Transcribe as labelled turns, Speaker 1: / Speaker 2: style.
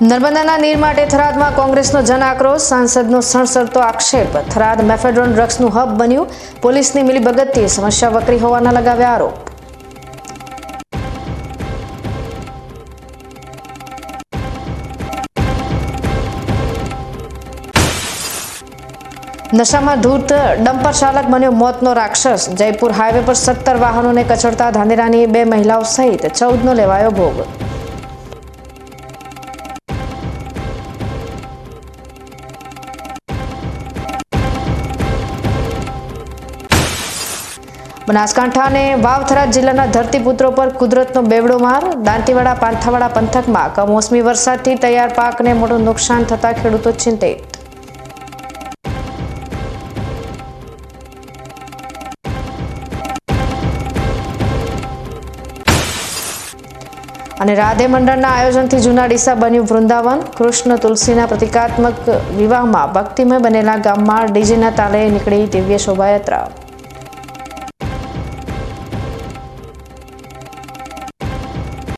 Speaker 1: નર્મદાના નીર માટે થરાદમાં કોંગ્રેસનો જન આક્રોશ સાંસદનો સણસરતો આક્ષેપ. થરાદ મેફેડ્રોન ડ્રગ્સનું હબ બન્યું. પોલીસની મિલીભગતથી સમસ્યા વકરી હોવાના લગાવ્યા આરોપ. નશામાં ધૂત ડમ્પર ચાલક બન્યો મોતનો રાક્ષસ. જયપુર હાઈવે પર સત્તર વાહનોને કચડતા ધાનેરાની બે મહિલાઓ સહિત ચૌદનો લેવાયો ભોગ. બનાસકાંઠા અને વાવથરા જિલ્લાના ધરતીપુત્રો પર કુદરતનો બેવડો માર. દાંતીવાડા, પાંથાવાડા પંથકમાં કમોસમી વરસાદથી તૈયાર પાકને મોટું નુકસાન થતા ખેડૂતો ચિંતિત. અને રાધે મંડળના આયોજનથી જૂના ડીસા બન્યું વૃંદાવન. કૃષ્ણ તુલસીના પ્રતિકાત્મક વિવાહમાં ભક્તિમય બનેલા ગામમાં ડીજેના તાલે નીકળી દિવ્ય શોભાયાત્રા.